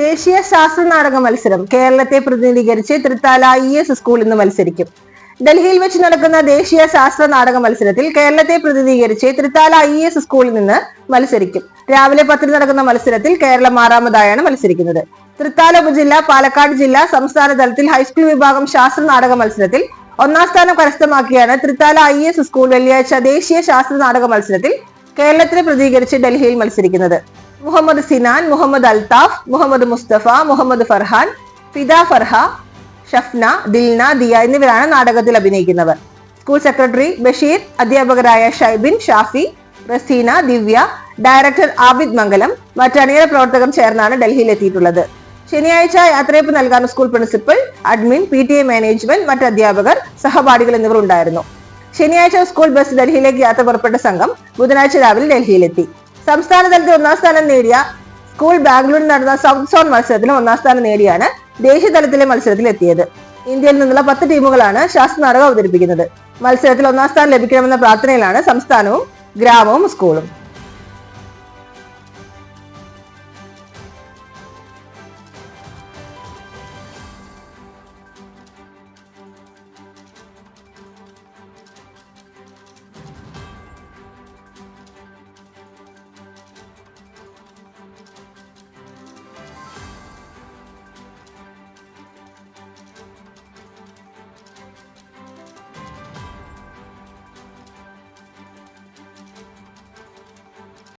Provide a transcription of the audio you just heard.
ദേശീയ ശാസ്ത്ര നാടക മത്സരം കേരളത്തെ പ്രതിനിധീകരിച്ച് തൃത്താല ഇ എസ് സ്കൂൾ ഇന്ന് മത്സരിക്കും. ഡൽഹിയിൽ വെച്ച് നടക്കുന്ന ദേശീയ ശാസ്ത്ര നാടക മത്സരത്തിൽ കേരളത്തെ പ്രതിനിധീകരിച്ച് തൃത്താല ഇ എസ് സ്കൂളിൽ നിന്ന് മത്സരിക്കും. രാവിലെ പത്തിന് നടക്കുന്ന മത്സരത്തിൽ കേരളം ആറാമതായാണ് മത്സരിക്കുന്നത്. തൃത്താല ഉപജില്ല പാലക്കാട് ജില്ല സംസ്ഥാന തലത്തിൽ ഹൈസ്കൂൾ വിഭാഗം ശാസ്ത്ര നാടക മത്സരത്തിൽ ഒന്നാം സ്ഥാനം കരസ്ഥമാക്കിയാണ് തൃത്താല ഐ എസ് സ്കൂൾ വെള്ളിയാഴ്ച ദേശീയ ശാസ്ത്ര നാടക മത്സരത്തിൽ കേരളത്തിനെ പ്രതികരിച്ച് ഡൽഹിയിൽ മത്സരിക്കുന്നത്. മുഹമ്മദ് സിനാൻ മുഹമ്മദ് അൽതാഫ് മുഹമ്മദ് മുസ്തഫ മുഹമ്മദ് ഫർഹാൻ ഫിദ ഫർഹ ഷഫ്ന ദിൽന ദിയ എന്നിവരാണ് നാടകത്തിൽ അഭിനയിക്കുന്നവർ. സ്കൂൾ സെക്രട്ടറി ബഷീർ അധ്യാപകരായ ഷൈബിൻ ഷാഫി റസീന ദിവ്യ ഡയറക്ടർ ആബിദ് മംഗലം മറ്റണിയറ പ്രവർത്തകർ ചേർന്നാണ് ഡൽഹിയിൽ എത്തിയിട്ടുള്ളത് ശനിയാഴ്ച യാത്രയപ്പ് നൽകാൻ school principal admin P T A management മറ്റ് അധ്യാപകർ സഹപാഠികൾ എന്നിവർ ഉണ്ടായിരുന്നു. ശനിയാഴ്ച സ്കൂൾ ബസ് ഡൽഹിയിലേക്ക് യാത്ര പുറപ്പെട്ട സംഘം ബുധനാഴ്ച രാവിലെ ഡൽഹിയിലെത്തി. സംസ്ഥാന തലത്തിൽ ഒന്നാം സ്ഥാനം നേടിയ സ്കൂൾ ബാംഗ്ലൂരിൽ നടന്ന സൗത്ത് സോൺ മത്സരത്തിലും ഒന്നാം സ്ഥാനം നേടിയാണ് ദേശീയ തലത്തിലെ മത്സരത്തിൽ എത്തിയത്. ഇന്ത്യയിൽ നിന്നുള്ള പത്ത് ടീമുകളാണ് ശാസ്ത്ര നാടകം അവതരിപ്പിക്കുന്നത്. മത്സരത്തിൽ ഒന്നാം സ്ഥാനം ലഭിക്കണമെന്ന പ്രാർത്ഥനയിലാണ് സംസ്ഥാനവും ഗ്രാമവും സ്കൂളും.